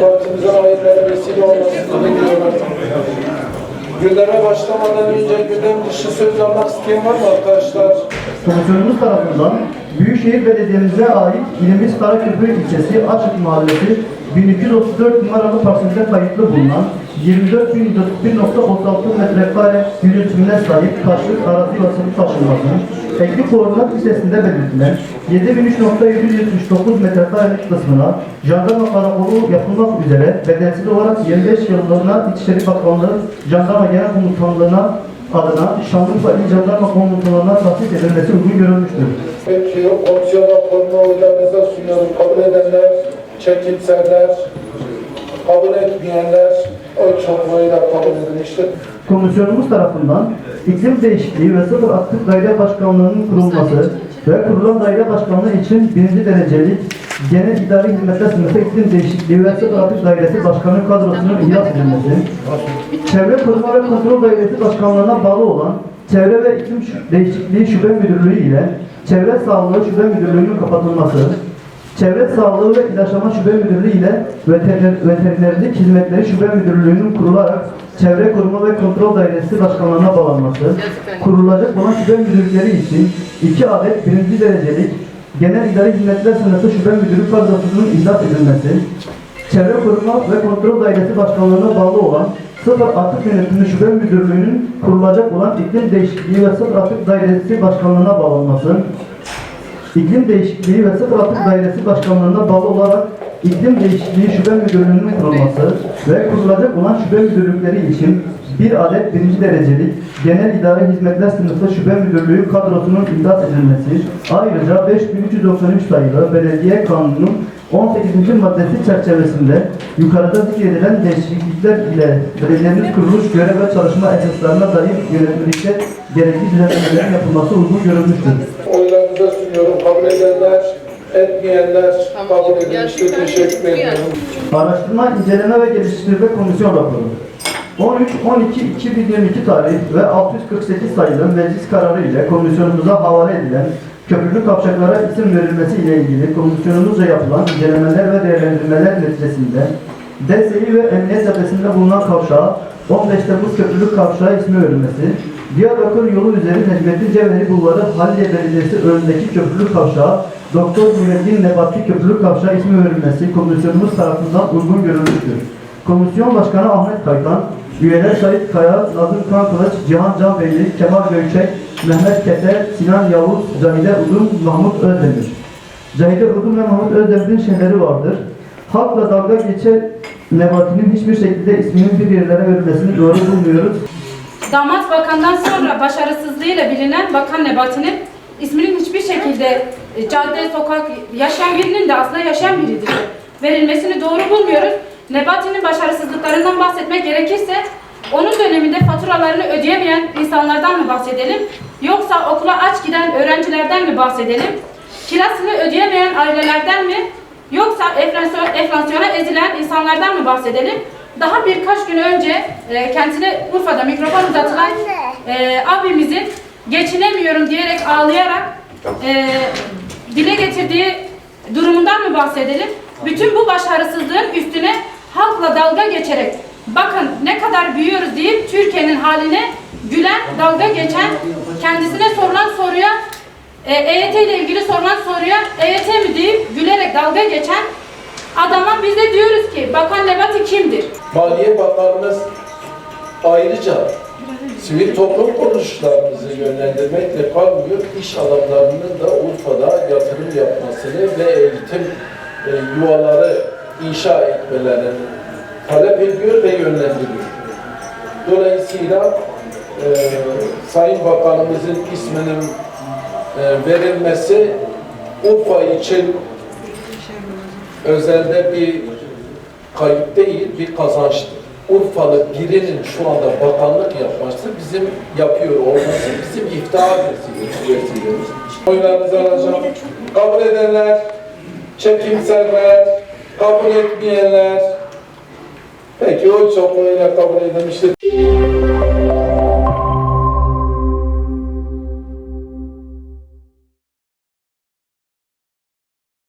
Partimizin hayırlara vesile olmasını diliyorum. Gündeme başlamadan önce gündem dışı söz almak isteyen var mı arkadaşlar? Komisyonumuz tarafından Büyükşehir Belediye'mize ait ilimiz Karaköprü ilçesi Açık Mahallesi 1234 numaralı parselde kayıtlı bulunan 24.136 metrekare yürütümüne sahip taşlık arazi vasıfı taşınmasının ekli koordinat listesinde belirtilen 7003.779 metrekarelik kısmına jandarma karakolu yapılmak üzere bedelsiz olarak 25 yıllığına İçişleri Bakanlığı Jandarma Genel Komutanlığı'na adına Şanlıurfa İl Jandarma Komutanlığı'na tahsis edilmesi uygun görülmüştür. Peki komisyon raporunu oylarınıza sunuyorum. Kabul edenler, çekimserler, kabul etmeyenler oy çokluğuyla kabul edilmiştir. Komisyonumuz tarafından iklim değişikliği ve sıfır atık daire başkanlığının kurulması ve kurulan daire başkanlığı için birinci derecelik genel idari hizmetler sınıfı iklim değişikliği ve sıfır atık dairesi başkanı kadrosunun ihlas edilmesi, Çevre Koruma ve Kontrol Dairesi Başkanlığı'na bağlı olan Çevre ve İklim Değişikliği Şube Müdürlüğü ile Çevre Sağlığı Şube Müdürlüğü'nün kapatılması, Çevre Sağlığı ve İlaçlama Şube Müdürlüğü ile Veteriner, Veterinerlik Hizmetleri Şube Müdürlüğü'nün kurularak Çevre Koruma ve Kontrol Dairesi Başkanlığı'na bağlanması, kurulacak olan şube müdürlükleri için iki adet birinci derecelik Genel İdari Hizmetler Sınıfı Şube Müdürü kadrosunun ihdas edilmesi, Çevre Koruma ve Kontrol Dairesi Başkanlığı'na bağlı olan Sıfır Atık Yönetimi Şube Müdürlüğü'nün kurulacak olan İklim Değişikliği ve Sıfır Atık Dairesi Başkanlığı'na bağlanması, İklim Değişikliği ve Sıfır Atık Dairesi Başkanlığı'na bağlı olarak İklim Değişikliği Şube Müdürlüğü'nün kurulması ve kurulacak olan şube müdürlükleri için bir adet birinci derecelik Genel İdari Hizmetler Sınıfı Şube Müdürlüğü kadrosunun imdat edilmesi, ayrıca 5393 sayılı Belediye Kanunu'nun 18. maddesi çerçevesinde yukarıda zikredilen değişiklikler ile belediyemiz kuruluş görev ve çalışma esaslarına dair yönetmelikte gerekli düzenlemelerin yapılması uygun görülmüştür. Oylarınıza sunuyorum. Kabul edenler, etmeyenler kabul edilmiştir. Teşekkür ediyorum. Araştırma, İnceleme ve Geliştirme Komisyon Raporu 13-12-2022 tarih ve 648 sayılı meclis kararı ile komisyonumuza havale edilen köprülü kavşaklara isim verilmesi ile ilgili komisyonumuzca yapılan incelemeler ve değerlendirmeler neticesinde DSİ ve Emniyet Caddesi'nde bulunan kavşağa 15 Temmuz Köprülü Kavşağı ismi verilmesi, Diyarbakır yolu üzeri Necmettin Cevheri Bulvarı Halliye Belediyesi önündeki köprülü kavşağa Doktor Nurettin Nebati Köprülü Kavşağı ismi verilmesi komisyonumuz tarafından uygun görülmüştür. Komisyon Başkanı Ahmet Kaytan, üyeler Sait Kaya, Nazım Kan Kılıç, Cihan Canbeyli, Kemal Gökçek, Mehmet Kete, Sinan Yavuz, Cahide Udum, Mahmut Özdemir. Cahide Udum ve Mahmut Özdemir'in şeyleri vardır. Halkla dalga geçen Nebati'nin hiçbir şekilde isminin bir yerlere verilmesini doğru bulmuyoruz. Damat bakandan sonra başarısızlığıyla bilinen Bakan Nebati'nin isminin hiçbir şekilde e, cadde, sokak yaşayan birinin de aslında yaşayan biridir. Verilmesini doğru bulmuyoruz. Nebati'nin başarısızlıklarından bahsetmek gerekirse onun döneminde faturalarını ödeyemeyen insanlardan mı bahsedelim? Yoksa okula aç giden öğrencilerden mi bahsedelim? Kirasını ödeyemeyen ailelerden mi? Yoksa enflasyon, enflasyona ezilen insanlardan mı bahsedelim? Daha birkaç gün önce e, kendisine Urfa'da mikrofon uzatılan e, abimizin geçinemiyorum diyerek ağlayarak e, dile getirdiği durumundan mı bahsedelim? Bütün bu başarısızlığın üstüne halkla dalga geçerek bakın ne kadar büyüyoruz deyip Türkiye'nin haline gülen, dalga geçen, kendisine sorulan soruya e, EYT ile ilgili sorulan soruya EYT mi deyip gülerek dalga geçen adama biz de diyoruz ki Bakan Nebati kimdir? Maliye Bakanımız ayrıca sivil toplum kuruluşlarımızı yönlendirmekle kalmıyor, iş adamlarının da Urfa'da yatırım yapmasını ve eğitim e, yuvaları inşa etmelerini talep ediyor ve yönlendiriyor. Dolayısıyla e, Sayın Bakanımızın isminin e, verilmesi Urfa için özelde bir kayıp değil, bir kazançtır. Urfalı birinin şu anda bakanlık yapması bizim yapıyor olması bizim iftihar vesile- vesilemiz. Oylarınızı alacağım. Kabul edenler, çekimserler, kabul etmeyenler. Peki o çokluğuyla kabul edilmiştir.